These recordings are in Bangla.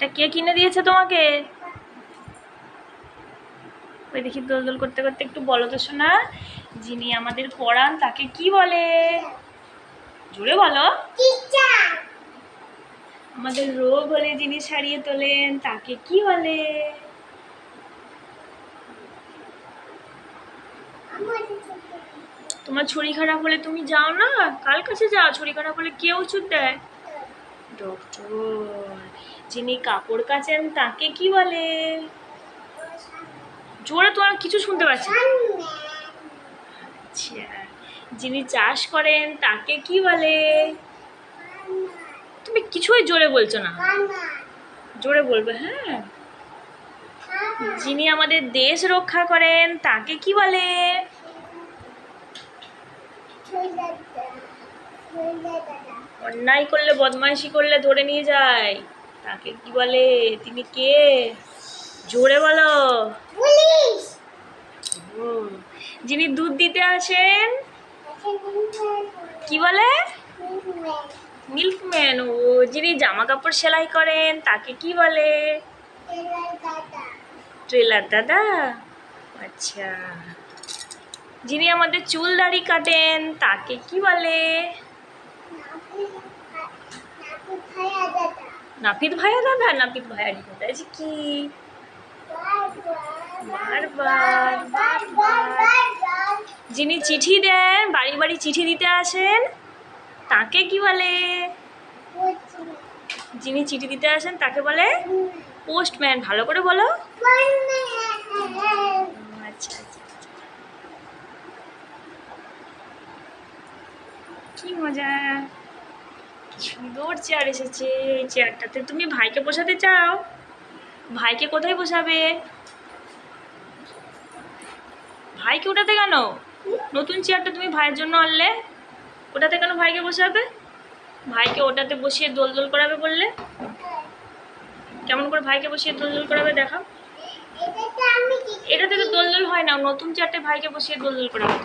এটা কে কিনে দিয়েছে তোমাকে? ওই দেখি দোল দোল করতে করতে একটু বলো তো শোনা যিনি আমাদের পড়ান তাকে কি বলে? জোরে বলো। আমাদের রোগ হলে যিনি সারিয়ে তোলেন তাকে কি বলে? তোমার ছড়ি খারাপ হলে তুমি যাও না? কাল কাছে যাও? ছড়ি খারাপ হলে কে ওষুধ দেয়? ডক্টর। যিনি কাপড় কাচেন তাকে কি বলে? জোরে তোমার কিছু শুনতে পাচ্ছি আচ্ছা যিনি চাষ করেন তাকে কি বলে? তুমি কিছুই জোরে বলছো না। জোরে বলবে হ্যাঁ। যিনি আমাদের দেশ রক্ষা করেন তাকে কি বলে? অন্যায় করলে, বদমাইশি করলে ধরে নিয়ে যায়। তাকে কি বলে? তিনি কে? জোরে বলো। যিনি দুধ দিতে আসেন কি বলে? মিল্কম্যান। ও যিনি জামা কাপড় সেলাই করেন তাকে কি বলে? ট্রেলার দাদা। আচ্ছা। যিনি আমাদের চুল দাড়ি কাটেন তাকে কি বলে? নাপিত ভাইয়া দাদা নাপিত ভাইয়ারি দাদা যে কি? যিনি চিঠি দেন বাড়ি বাড়ি চিঠি দিতে আসেন, তাকে কি বলে? যিনি চিঠি দিতে আসেন, তাকে বলে? পোস্টম্যান, ভালো করে বলো। আচ্ছা আচ্ছা আচ্ছা। কি মজা। সুন্দর চেয়ার এসেছে, এই চেয়ারটাতে তুমি ভাইকে বসাতে চাও? ভাইকে কোথায় বসাবে? ভাইকে ওটাতে কেন? নতুন চেয়ারটা তুমি ভাইয়ের জন্য আনলে, ওটাতে কেন ভাইকে বসাবে? ভাইকে ওটাতে বসিয়ে দোল দোল করাবে বললে? কেমন করে ভাইকে বসিয়ে দোল দোল করাবে দেখাও। এটা থেকে দোল দোল হয় না, নতুন চেয়ারটায় ভাইকে বসিয়ে দোল দোল করাবে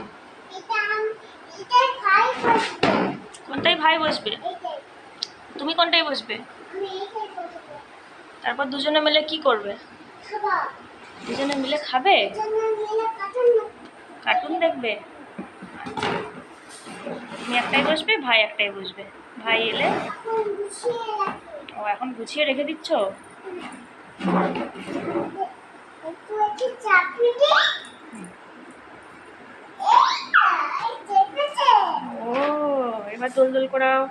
ভাই বসবে? তুমি কোনটাই বসবে? তারপর দুজনে মিলে কি করবে? দুজনে মিলে খাবে? কার্টুন দেখবে? তুমি একটাই বসবে, ভাই একটাই বসবে। ভাই এলে? ও, এখন গুছিয়ে রেখে দিচ্ছ? ও এবার দোল দোল করাও